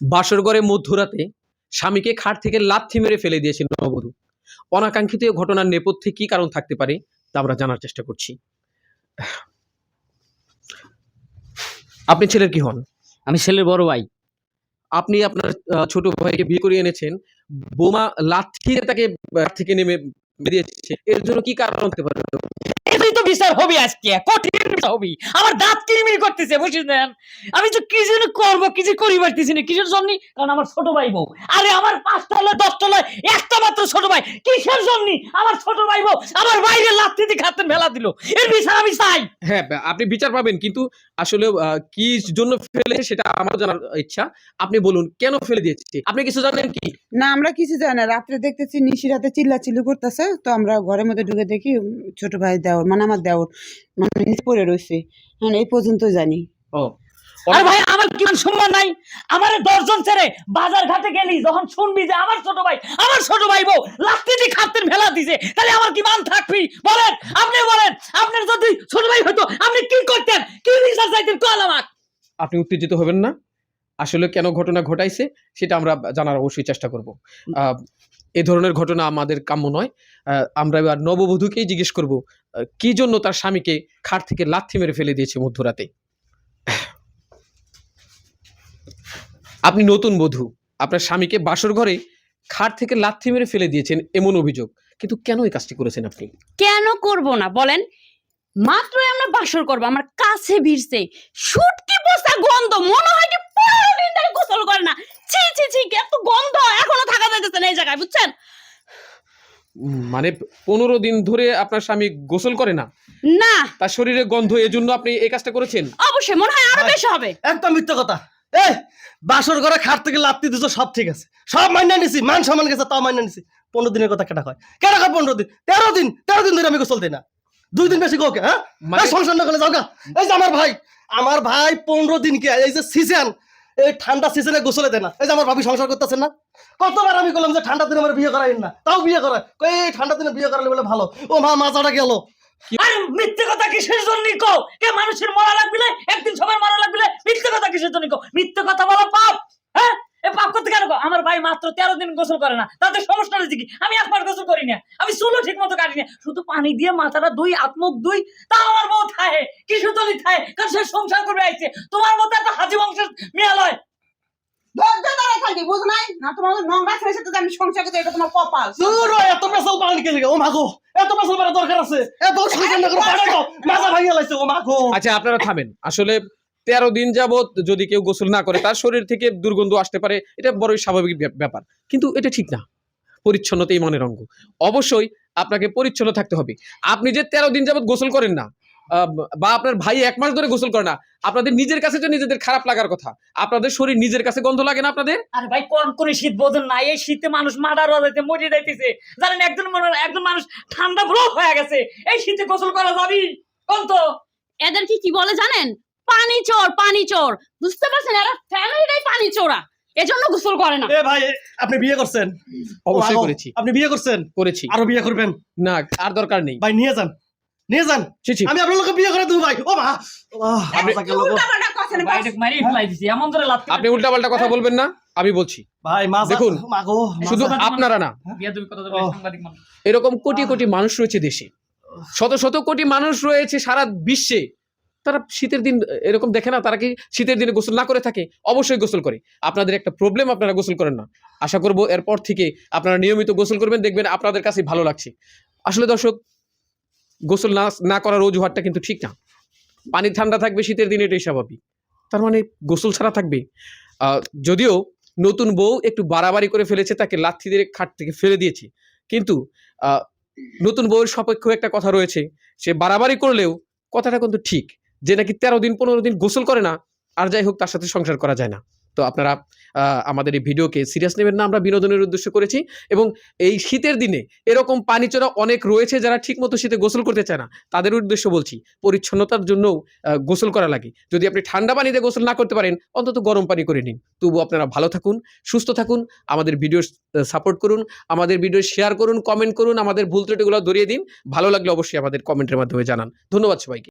বাসর ঘরে মধ্যরাতে স্বামীকে খাট থেকে লাথি মেরে ফেলে দিয়েছেন নববধূ। অনাকাঙ্ক্ষিত ঘটনার নেপথ্যে কি কারণ থাকতে পারে তা আমরা জানার চেষ্টা করছি। আপনি ছেলের কি হন? আমি ছেলের বড় ভাই। আপনি আপনার ছোট ভাইকে বিয়ে করিয়ে এনেছেন। বোমা লাথি তাকে থেকে নেমে বেরিয়েছে। এর জন্য কি কারণ হতে পারে? এটাই তো বিচার হবে আজকে কঠিন হবে। আমার দাঁত কিরমির করতেছে বুঝছেন আমি তো কি যেন করব কিছু করি পারতেছি না কিসের জন্য? কারণ আমার ছোট ভাই বউ। আরে আমার পাঁচটা হলে দশটা হলে একটা মাত্র ছোট ভাই। কিসের জন্য? আমার ছোট ভাই বউ আমার বাইরে লাথি দিয়ে খাতে মেলা দিল। এর বিচার আমি চাই। হ্যাঁ আপনি বিচার পাবেন কিন্তু আসলে আহ, কি জন্য ফেলে সেটা আমার জানার ইচ্ছা। আপনি বলুন কেন ফেলে দিয়েছে? আপনি কিছু জানেন কি? না আমরা কিছু জানি না। রাত্রে দেখতেছি নিশি রাতে চিল্লা চিল্লি করতেছে। তো আমরা ঘরের মধ্যে ঢুকে দেখি ছোট ভাই দেওর মানে আমার দেওর মানে নিচ পড়ে রয়েছে। হ্যাঁ এই পর্যন্ত জানি। ও। আরে ভাই আমার কি সম্মান নাই? আমার দশজন ছেড়ে বাজার ঘাটে গেলি যখন শুনবি যে আমার ছোট ভাই আমার ছোট ভাই বউ লাত্তি খাতের ফেলা দিছে তাহলে আমার কি মান থাকবি? বলেন আপনি বলেন আপনার যদি ছোট ভাই হতো আপনি কি করতেন? কি বিচার চাইতেন কল আমার আপনি উত্তেজিত হবেন না। আসলে কেন ঘটনা ঘটাইছে সেটা আমরা জানার অবশ্যই চেষ্টা করব। আহ, এ ধরনের ঘটনা আমাদের কাম্য নয়। আমরা এবার নববধূকেই জিজ্ঞেস করব কি জন্য তার স্বামীকে খাট থেকে লাথি মেরে ফেলে দিয়েছে মধ্যরাতে? আপনি নতুন বধূ, আপনার স্বামীকে বাসর ঘরে খাট থেকে লাথি মেরে ফেলে দিয়েছেন এমন অভিযোগ, কিন্তু কেন এই কাজটি করেছেন আপনি? কেন করব না? বলেন, মাত্রই আমরা বাসর করব, আমার কাছে ভিড়ছে। সুটকি পোষা গন্ধ, মনে হয় কি পনেরো দিন ধরে গোসল করে না। ছি ছি ছি এত গন্ধ এখনও থাকা যাইতেছে না এই জায়গায় বুঝছেন? মানে পনেরো দিন ধরে আপনার স্বামী গোসল করে না? না। তার শরীরে গন্ধ এজন্য আপনি এই কাজটা করেছেন? অবশ্যই মনে হয় আরও বেশি হবে। একদম মিথ্যা কথা। এ বাসর ঘরে খাট থেকে দিছো সব ঠিক আছে। সব মাইনা নিছি মান সম্মান গেছে তাও মাইনা নিছি। পনেরো দিনের কথা কেটা কয়? কেটা কয় পনেরো দিন? তেরো দিন তেরো দিন ধরে আমি গোসল দিই না। দুই দিন বেশি গোকে হ্যাঁ? মানে- সংসার না করলে যাও গা। এই যে আমার ভাই আমার ভাই পনেরো দিন কে এই যে সিজন এই ঠান্ডা সিজনে গোসলে দেয় না। এই যে আমার ভাবি সংসার করতেছেন না? কতবার আমি বললাম যে ঠান্ডা দিনে আমার বিয়ে করাই না। তাও বিয়ে করায়। কই এই ঠান্ডা দিনে বিয়ে করালে বলে ভালো। ও মা মাজাটা গেল। আরে মিথ্যে কথা কিসের জন্য কও? কে মানুষের মরা লাগবে না? একদিন সবার মরা লাগবে না। মিথ্যে কথা কিসের জন্য কও? মিথ্যে কথা বলা পাপ হ্যাঁ এ পাপ করতে কেন কও? আমার ভাই মাত্র তেরো দিন গোসল করে না। তাদের সমস্যা রয়েছে কি? আমি একবার গোসল করি না। আমি চুলো ঠিক মতো কাটি না। শুধু পানি দিয়ে মাথাটা দুই আত্মক দুই তা আমার বউ থাহে কিছু তলি থাহে কারণ সে সংসার করে আইছে। তোমার মতো একটা হাজি বংশের মেয়ে লয়। ধৈর্য ধরে থাকি বুঝ নাই? না তোমার নোংরা ছেলের সাথে যে আমি সংসার করতে এটা তোমার কপাল। দূর হ, এত পেশাল পানি কে ও মাগো এত পেশাল পানি দরকার আছে। এত সংসার না করে পাড়ে দাও মাজা ভাঙিয়ে লাইছে ও মাগো আচ্ছা আপনারা থামেন। আসলে তেরো দিন যাবৎ যদি কেউ গোসল না করে তার শরীর থেকে দুর্গন্ধ আসতে পারে এটা বড়ই স্বাভাবিক ব্যাপার। কিন্তু এটা ঠিক না। পরিচ্ছন্নতাই মনের অঙ্গ। অবশ্যই আপনাকে পরিচ্ছন্ন থাকতে হবে। আপনি যে তেরো দিন যাবত গোসল করেন না বা আপনার ভাই এক মাস ধরে গোসল করে না আপনাদের নিজের কাছে তো নিজেদের খারাপ লাগার কথা আপনাদের শরীর নিজের কাছে গন্ধ লাগে না আপনাদের? আরে ভাই কোন কোন শীত বোঝেন না এই শীতে মানুষ মার্ডার হয়ে মরে যাইতেছে। জানেন একজন মানুষ একজন মানুষ ঠান্ডা ব্রক হয়ে গেছে এই শীতে গোসল করা যাবি? কোন তো? এদেরকে কি বলে জানেন? পানি চোর পানি চোর বুঝতে পারছেন? এরা ফ্যামিলিটাই পানি চোরা এজন্য গোসল করে না। এ ভাই আপনি বিয়ে করছেন? অবশ্যই করেছি। আপনি বিয়ে করছেন? করেছি। আরও বিয়ে করবেন? না আর দরকার নেই। ভাই নিয়ে যান। নিয়ে যান। ছি, ছি। আমি আপনার লোকে বিয়ে করে দেবো ভাই। ও মা। আপনি- মাথা গেল গো। উল্টাপাল্টা কথা না, বাইরে মারি ফেলাই দিছি এমন ধরে লাভ আপনি উল্টাপাল্টা কথা বলবেন না আমি বলছি। ভাই মাজা দেখুন, মাগো শুধু আপনারা না। বিয়া তুমি কথা ও। সাংবাদিক মানুষ। এরকম কোটি কোটি মানুষ রয়েছে দেশে। শত শত কোটি মানুষ রয়েছে সারা বিশ্বে। তারা শীতের দিন, এরকম দেখে না, তারা কি শীতের দিনে গোসল না করে থাকে? অবশ্যই গোসল করে। আপনাদের একটা প্রবলেম আপনারা গোসল করেন না। আশা করব এরপর থেকে আপনারা নিয়মিত গোসল করবেন, দেখবেন আপনাদের কাছে ভালো লাগছে। আসলে দর্শক, গোসল না না করার অজুহাতটা কিন্তু ঠিক না। পানি ঠান্ডা থাকবে শীতের দিনে, এটাই স্বাভাবিক। তার মানে গোসল ছাড়া থাকবে। যদিও নতুন বউ একটু বাড়াবাড়ি করে ফেলেছে, তাকে লাথি দিয়ে খাট থেকে ফেলে দিয়েছে। কিন্তু নতুন বউয়ের সপক্ষেও একটা কথা রয়েছে, সে বাড়াবাড়ি করলেও কথাটা কিন্তু ঠিক। যে নাকি তেরো দিন, পনেরো দিন গোসল করে না, আর যাই হোক তার সাথে সংসার করা যায় না। তো আপনারা আমাদের এই ভিডিওকে সিরিয়াস নেবেন না, আমরা বিনোদনের উদ্দেশ্য করেছি এবং এই শীতের দিনে এরকম পানি পানিচোরা অনেক রয়েছে যারা ঠিকমতো শীতে গোসল করতে চায় না। তাদের উদ্দেশ্য বলছি, পরিচ্ছন্নতার জন্যও গোসল করা লাগে। যদি আপনি ঠান্ডা পানিতে গোসল না করতে পারেন, অন্তত গরম পানি করে নিন। তবু আপনারা ভালো থাকুন, সুস্থ থাকুন, আমাদের ভিডিও সাপোর্ট করুন, আমাদের ভিডিও শেয়ার করুন কমেন্ট করুন, আমাদের ভুল ত্রুটিগুলো ধরিয়ে দিন। ভালো লাগলে অবশ্যই আমাদের কমেন্টের মাধ্যমে জানান। ধন্যবাদ সবাইকে।